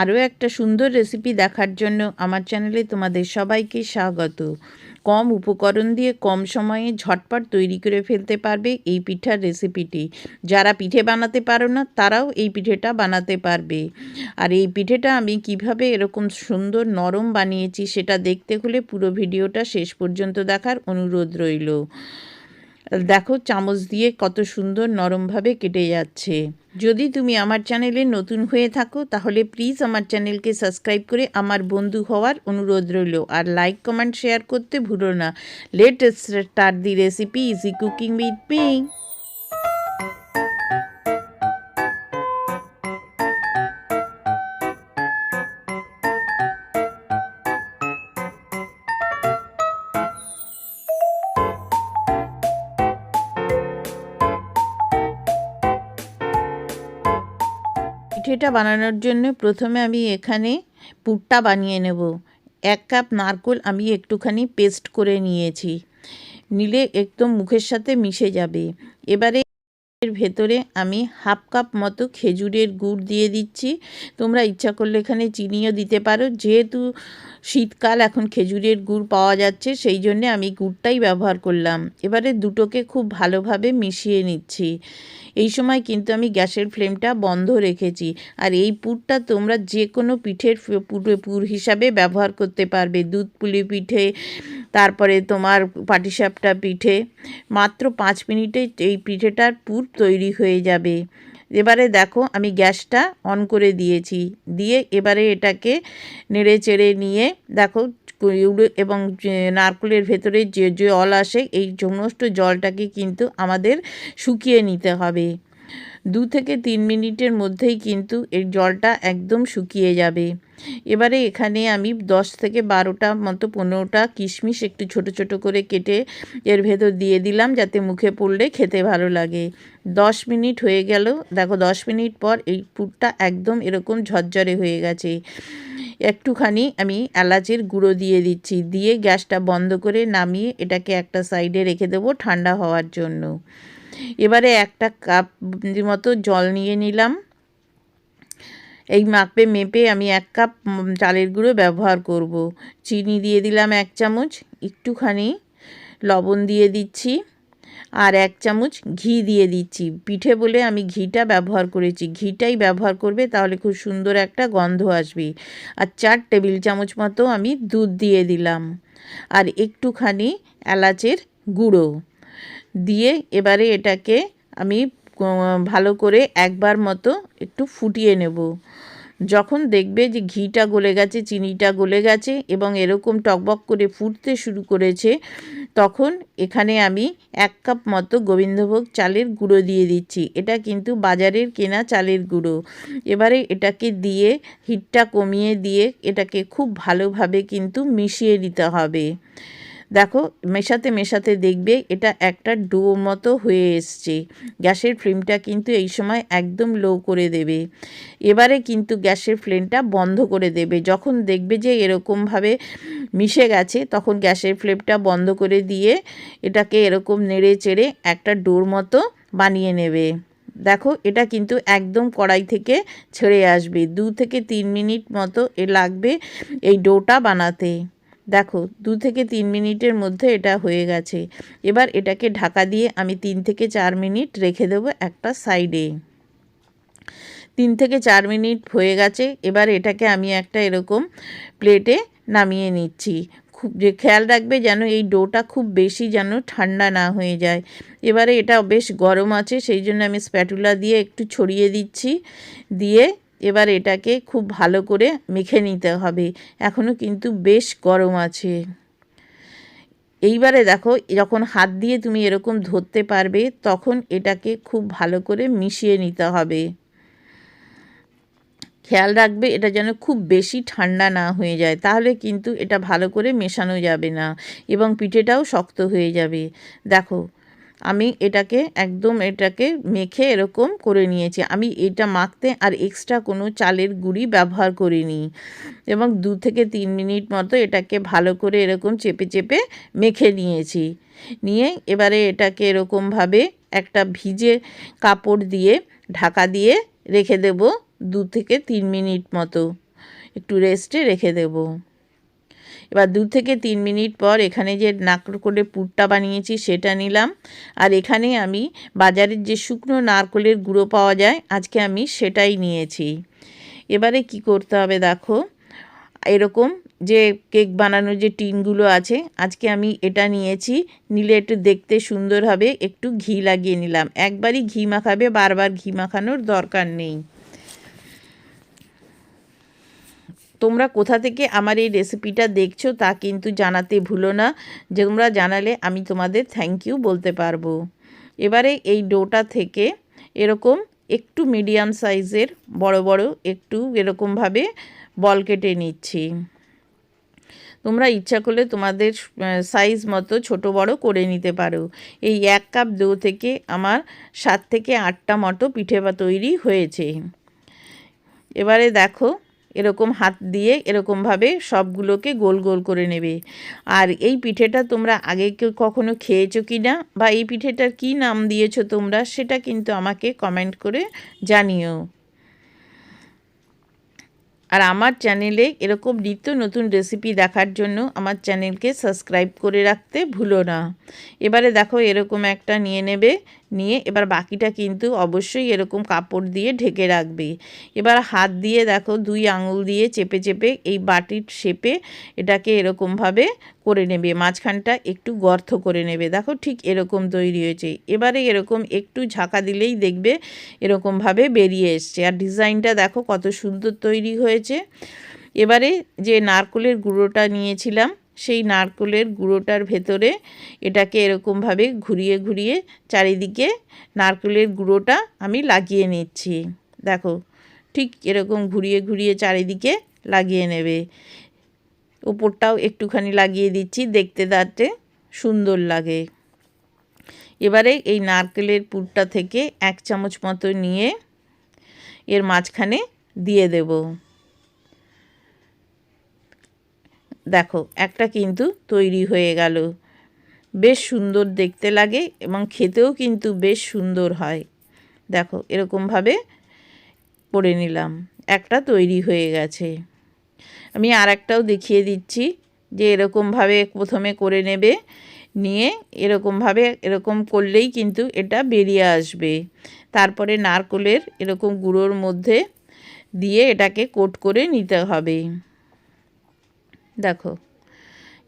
আরও একটা সুন্দর রেসিপি দেখার জন্য আমার চ্যানেলে তোমাদের সবাইকে স্বাগত। কম উপকরণ দিয়ে কম সময়ে ঝটপট তৈরি করে ফেলতে পারবে এই পিঠার রেসিপিটি যারা পিঠে বানাতে পারো না, তারাও এই পিঠেটা বানাতে পারবে। আর এই পিঠেটা আমি কীভাবে এরকম সুন্দর নরম বানিয়েছি, সেটা দেখতে হলে পুরো ভিডিওটা শেষ পর্যন্ত দেখার অনুরোধ রইল। দেখো চামচ দিয়ে কত সুন্দর নরমভাবে কেটে যাচ্ছে। যদি তুমি আমার চ্যানেলে নতুন হয়ে থাকো, তাহলে প্লিজ আমার চ্যানেলকে সাবস্ক্রাইব করে আমার বন্ধু হওয়ার অনুরোধ রইল। আর লাইক, কমেন্ট, শেয়ার করতে ভুলো না। Latest start the recipe easy cooking with me পিঠেটা বানানোর জন্য প্রথমে আমি এখানে পুরটা বানিয়ে নেব। এক কাপ নারকোল আমি একটুখানি পেস্ট করে নিয়েছি। নিলে একদম মুখের সাথে মিশে যাবে। এবারে এর ভেতরে আমি হাফ কাপ মতো খেজুরের গুড় দিয়ে দিচ্ছি। তোমরা ইচ্ছা করলে এখানে চিনিও দিতে পারো। যেহেতু শীতকাল, এখন খেজুরের গুড় পাওয়া যাচ্ছে, সেই জন্যে আমি গুড়টাই ব্যবহার করলাম। এবারে দুটোকে খুব ভালোভাবে মিশিয়ে নিচ্ছি। এই সময় কিন্তু আমি গ্যাসের ফ্লেমটা বন্ধ রেখেছি। আর এই পুরটা তোমরা যে কোনো পিঠের পুর হিসাবে ব্যবহার করতে পারবে। দুধ পুলি পিঠে, তারপরে তোমার পাটিসাপটা পিঠে। মাত্র পাঁচ মিনিটে এই পিঠেটার পুর তৈরি হয়ে যাবে। এবারে দেখো আমি গ্যাসটা অন করে দিয়েছি। দিয়ে এবারে এটাকে নেড়ে চেড়ে নিয়ে দেখো এবং নারকলের ভেতরে যে জল আসে, এই সমস্ত জলটাকে কিন্তু আমাদের শুকিয়ে নিতে হবে। দু থেকে তিন মিনিটের মধ্যেই কিন্তু এর জলটা একদম শুকিয়ে যাবে। এবারে এখানে আমি দশ থেকে বারোটা মতো পনেরোটা কিশমিশ একটু ছোট ছোট করে কেটে এর ভেতর দিয়ে দিলাম যাতে মুখে পড়লে খেতে ভালো লাগে। দশ মিনিট হয়ে গেল, দেখো দশ মিনিট পর এই পুরটা একদম এরকম ঝরঝরে হয়ে গেছে। একটুখানি আমি এলাচের গুঁড়ো দিয়ে দিচ্ছি, দিয়ে গ্যাসটা বন্ধ করে নামিয়ে এটাকে একটা সাইডে রেখে দেবো ঠান্ডা হওয়ার জন্য। এবারে একটা কাপ মতো জল নিয়ে নিলাম। এই মাপে মেপে আমি এক কাপ চালের গুঁড়ো ব্যবহার করব। চিনি দিয়ে দিলাম এক চামচ, একটুখানি লবণ দিয়ে দিচ্ছি আর এক চামচ ঘি দিয়ে দিচ্ছি। পিঠে বলে আমি ঘিটা ব্যবহার করেছি। ঘিটাই ব্যবহার করবে তাহলে খুব সুন্দর একটা গন্ধ আসবে। আর চার টেবিল চামচ মতো আমি দুধ দিয়ে দিলাম। আর একটুখানি এলাচের গুঁড়ো। দিয়ে এবারে এটাকে আমি ভালো করে একবার মতো একটু ফুটিয়ে নেব। যখন দেখবে যে ঘিটা গলে গেছে, চিনিটা গলে গেছে এবং এরকম টকবক করে ফুটতে শুরু করেছে, তখন এখানে আমি এক কাপ মতো গোবিন্দভোগ চালের গুঁড়ো দিয়ে দিচ্ছি। এটা কিন্তু বাজারের কেনা চালের গুঁড়ো। এবারে এটাকে দিয়ে হিটটা কমিয়ে দিয়ে এটাকে খুব ভালোভাবে কিন্তু মিশিয়ে দিতে হবে। দেখো, মেশাতে মেশাতে দেখবে এটা একটা ডো মতো হয়ে এসছে। গ্যাসের ফ্লেমটা কিন্তু এই সময় একদম লো করে দেবে। এবারে কিন্তু গ্যাসের ফ্লেমটা বন্ধ করে দেবে। যখন দেখবে যে এরকমভাবে মিশে গেছে, তখন গ্যাসের ফ্লেমটা বন্ধ করে দিয়ে এটাকে এরকম নেড়ে চেড়ে একটা ডোর মতো বানিয়ে নেবে। দেখো, এটা কিন্তু একদম কড়াই থেকে ছেড়ে আসবে। দু থেকে তিন মিনিট মতো এ লাগবে এই ডোটা বানাতে। দেখো, দু থেকে তিন মিনিটের মধ্যে এটা হয়ে গেছে। এবার এটাকে ঢাকা দিয়ে আমি তিন থেকে চার মিনিট রেখে দেবো একটা সাইডে। তিন থেকে চার মিনিট হয়ে গেছে, এবার এটাকে আমি একটা এরকম প্লেটে নামিয়ে নিচ্ছি। খুব যে খেয়াল রাখবে যেন এই ডোটা খুব বেশি যেন ঠান্ডা না হয়ে যায়। এবারে এটা বেশ গরম আছে, সেই জন্য আমি স্প্যাটুলা দিয়ে একটু ছড়িয়ে দিচ্ছি। দিয়ে এবার এটাকে খুব ভালো করে মেখে নিতে হবে। এখনও কিন্তু বেশ গরম আছে। এইবারে দেখো, যখন হাত দিয়ে তুমি এরকম ধরতে পারবে, তখন এটাকে খুব ভালো করে মিশিয়ে নিতে হবে। খেয়াল রাখবে, এটা যেন খুব বেশি ঠান্ডা না হয়ে যায়, তাহলে কিন্তু এটা ভালো করে মেশানো যাবে না এবং পিঠেটাও শক্ত হয়ে যাবে। দেখো আমি এটাকে একদম এটাকে মেখে এরকম করে নিয়েছি। আমি এটা মাখতে আর এক্সট্রা কোনো চালের গুঁড়ি ব্যবহার করিনি এবং দু থেকে তিন মিনিট মতো এটাকে ভালো করে এরকম চেপে চেপে মেখে নিয়েছি। নিয়ে এবারে এটাকে এরকমভাবে একটা ভিজে কাপড় দিয়ে ঢাকা দিয়ে রেখে দেব দু থেকে তিন মিনিট মতো। একটু রেস্টে রেখে দেব। এবার দু থেকে তিন মিনিট পর এখানে যে নারকোলের পুরটা বানিয়েছি সেটা নিলাম। আর এখানে আমি বাজারের যে শুকনো নারকোলের গুঁড়ো পাওয়া যায়, আজকে আমি সেটাই নিয়েছি। এবারে কি করতে হবে দেখো, এরকম যে কেক বানানোর যে টিনগুলো আছে, আজকে আমি এটা নিয়েছি। নিলে একটু দেখতে সুন্দর হবে, একটু ঘি লাগিয়ে নিলাম। একবারই ঘি মাখাবে, বারবার ঘি মাখানোর দরকার নেই। তোমরা কোথা থেকে আমার এই রেসিপিটা দেখছ তা কিন্তু জানাতে ভুলো না। যে তোমরা জানালে আমি তোমাদের থ্যাংক ইউ বলতে পারব। এবারে এই ডোটা থেকে এরকম একটু মিডিয়াম সাইজের বড় বড় একটু এরকমভাবে বল কেটে নিচ্ছি। তোমরা ইচ্ছা করলে তোমাদের সাইজ মতো ছোট বড় করে নিতে পারো। এই এক কাপ দো থেকে আমার সাত থেকে আটটা মতো পিঠে বা তৈরি হয়েছে। এবারে দেখো এরকম হাত দিয়ে এরকমভাবে সবগুলোকে গোল গোল করে নেবে। আর এই পিঠেটা তোমরা আগে কেউ কখনো খেয়েছো কি না বা এই পিঠেটার কী নাম দিয়েছ তোমরা সেটা কিন্তু আমাকে কমেন্ট করে জানিও। আর আমার চ্যানেলে এরকম নিত্য নতুন রেসিপি দেখার জন্য আমার চ্যানেলকে সাবস্ক্রাইব করে রাখতে ভুলো না। এবারে দেখো এরকম একটা নিয়ে নেবে। নিয়ে এবার বাকিটা কিন্তু অবশ্যই এরকম কাপড় দিয়ে ঢেকে রাখবে। এবার হাত দিয়ে দেখো দুই আঙুল দিয়ে চেপে চেপে এই বাটির শেপে এটাকে এরকমভাবে করে নেবে। মাঝখানটা একটু গর্ত করে নেবে। দেখো ঠিক এরকম তৈরি হয়েছে। এবারে এরকম একটু ঝাঁকা দিলেই দেখবে এরকমভাবে বেরিয়ে এসছে। আর ডিজাইনটা দেখো কত সুন্দর তৈরি হয়েছে। এবারে যে নারকলের গুঁড়োটা নিয়েছিলাম সেই নারকলের গুঁড়োটার ভেতরে এটাকে এরকমভাবে ঘুরিয়ে ঘুরিয়ে চারিদিকে নারকেলের গুঁড়োটা আমি লাগিয়ে নিচ্ছি। দেখো, ঠিক এরকম ঘুরিয়ে ঘুরিয়ে চারিদিকে লাগিয়ে নেবে। ওপরটাও একটুখানি লাগিয়ে দিচ্ছি, দেখতে তাতে সুন্দর লাগে। এবারে এই নারকেলের পুরটা থেকে এক চামচ মতো নিয়ে এর মাঝখানে দিয়ে দেব। দেখো, একটা কিন্তু তৈরি হয়ে গেল। বেশ সুন্দর দেখতে লাগে এবং খেতেও কিন্তু বেশ সুন্দর হয়। দেখো, এরকমভাবে করে নিলাম। একটা তৈরি হয়ে গেছে। আমি আর একটাও দেখিয়ে দিচ্ছি যে এরকমভাবে প্রথমে করে নেবে, নিয়ে এরকমভাবে এরকম করলেই কিন্তু এটা বেরিয়ে আসবে। তারপরে নারকলের এরকম গুঁড়োর মধ্যে দিয়ে এটাকে কোট করে নিতে হবে। দেখো,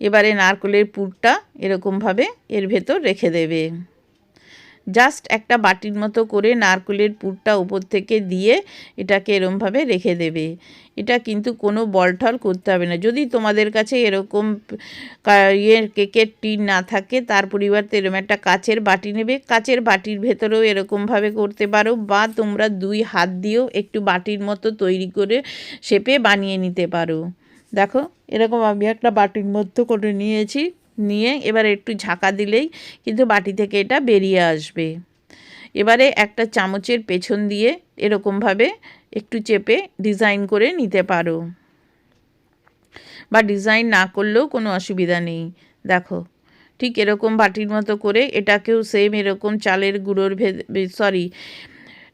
এবারে নারকলের পুরটা এরকমভাবে এর ভেতর রেখে দেবে। জাস্ট একটা বাটির মতো করে নারকলের পুরটা উপর থেকে দিয়ে এটাকে এরমভাবে রেখে দেবে। এটা কিন্তু কোনো বলঠল করতে হবে না। যদি তোমাদের কাছে এরকম ইয়ে কেকের টিন না থাকে, তার পরিবর্তে এরকম একটা কাচের বাটি নেবে। কাচের বাটির ভেতরেও এরকমভাবে করতে পারো বা তোমরা দুই হাত দিয়েও একটু বাটির মতো তৈরি করে শেপে বানিয়ে নিতে পারো। দেখো, এরকম আমি একটা বাটির মধ্যে করে নিয়েছি, নিয়ে এবার একটু ঝাঁকা দিলেই কিন্তু বাটি থেকে এটা বেরিয়ে আসবে। এবারে একটা চামচের পেছন দিয়ে এরকমভাবে একটু চেপে ডিজাইন করে নিতে পারো। বা ডিজাইন না করলেও কোনো অসুবিধা নেই। দেখো, ঠিক এরকম বাটির মতো করে এটাকেও সেম এরকম চালের গুঁড়োর ভে সরি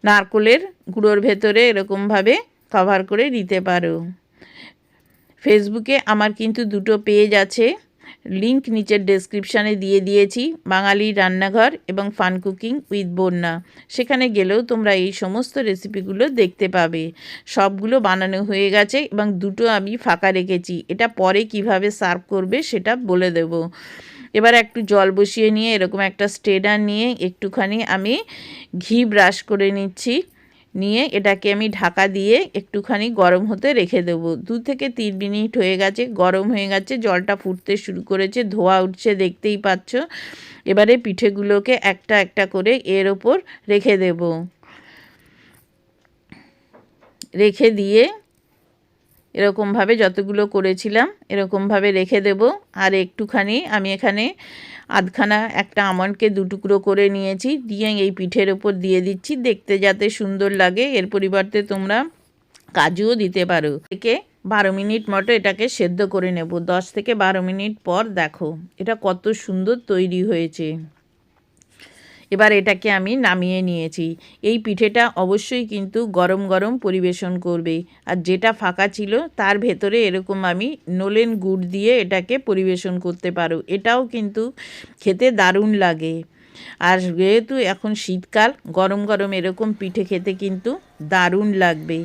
নারকলের গুঁড়োর ভেতরে এরকমভাবে কভার করে নিতে পারো। ফেসবুকে আমার কিন্তু দুটো পেজ আছে। লিংক নিচের ডেসক্রিপশানে দিয়ে দিয়েছি। বাঙালি রান্নাঘর এবং ফান কুকিং উইথ বন্যা। সেখানে গেলেও তোমরা এই সমস্ত রেসিপিগুলো দেখতে পাবে। সবগুলো বানানো হয়ে গেছে এবং দুটো আমি ফাঁকা রেখেছি। এটা পরে কীভাবে সার্ভ করবে সেটা বলে দেব। এবার একটু জল বসিয়ে নিয়ে এরকম একটা স্টেডার নিয়ে একটুখানি আমি ঘি ব্রাশ করে নিচ্ছি। নিয়ে এটাকে আমি ঢাকা দিয়ে একটুখানি গরম হতে রেখে দেব। দু থেকে তিন মিনিট হয়ে গেছে, গরম হয়ে গেছে, জলটা ফুটতে শুরু করেছে, ধোয়া উঠছে, দেখতেই পাচ্ছ। এবারে পিঠেগুলোকে একটা একটা করে এর ওপর রেখে দেব। রেখে দিয়ে এরকমভাবে যতগুলো করেছিলাম, এরকমভাবে রেখে দেব। আর একটুখানি আমি এখানে আধখানা একটা আমন্ডকে দু টুকরো করে নিয়েছি, দিয়ে এই পিঠের ওপর দিয়ে দিচ্ছি। দেখতে যাতে সুন্দর লাগে, এর পরিবর্তে তোমরা কাজুও দিতে পারো। থেকে বারো মিনিট মতো এটাকে সেদ্ধ করে নেব। দশ থেকে বারো মিনিট পর দেখো, এটা কত সুন্দর তৈরি হয়েছে। এবার এটাকে আমি নামিয়ে নিয়েছি। এই পিঠেটা অবশ্যই কিন্তু গরম গরম পরিবেশন করবে। আর যেটা ফাঁকা ছিল, তার ভেতরে এরকম আমি নলেন গুড় দিয়ে এটাকে পরিবেশন করতে পারো। এটাও কিন্তু খেতে দারুণ লাগে। আর যেহেতু এখন শীতকাল, গরম গরম এরকম পিঠে খেতে কিন্তু দারুণ লাগবে।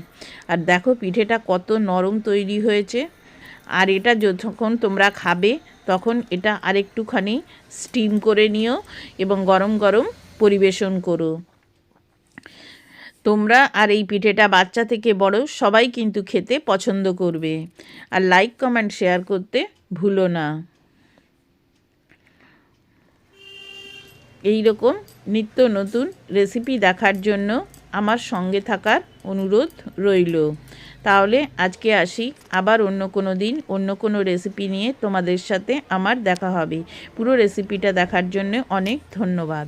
আর দেখো পিঠেটা কত নরম তৈরি হয়েছে। আর এটা যখন তোমরা খাবে, তখন এটা আরেকটুখানি স্টিম করে নিও এবং গরম গরম পরিবেশন করো। তোমরা আর এই পিঠেটা বাচ্চা থেকে বড় সবাই কিন্তু খেতে পছন্দ করবে। আর লাইক কমেন্ট শেয়ার করতে ভুলো না। এই রকম নিত্য নতুন রেসিপি দেখার জন্য আমার সঙ্গে থাকার অনুরোধ রইল। তাহলে আজকে আসি। আবার অন্য কোনো দিন, অন্য কোনো রেসিপি নিয়ে তোমাদের সাথে আমার দেখা হবে। পুরো রেসিপিটা দেখার জন্য অনেক ধন্যবাদ।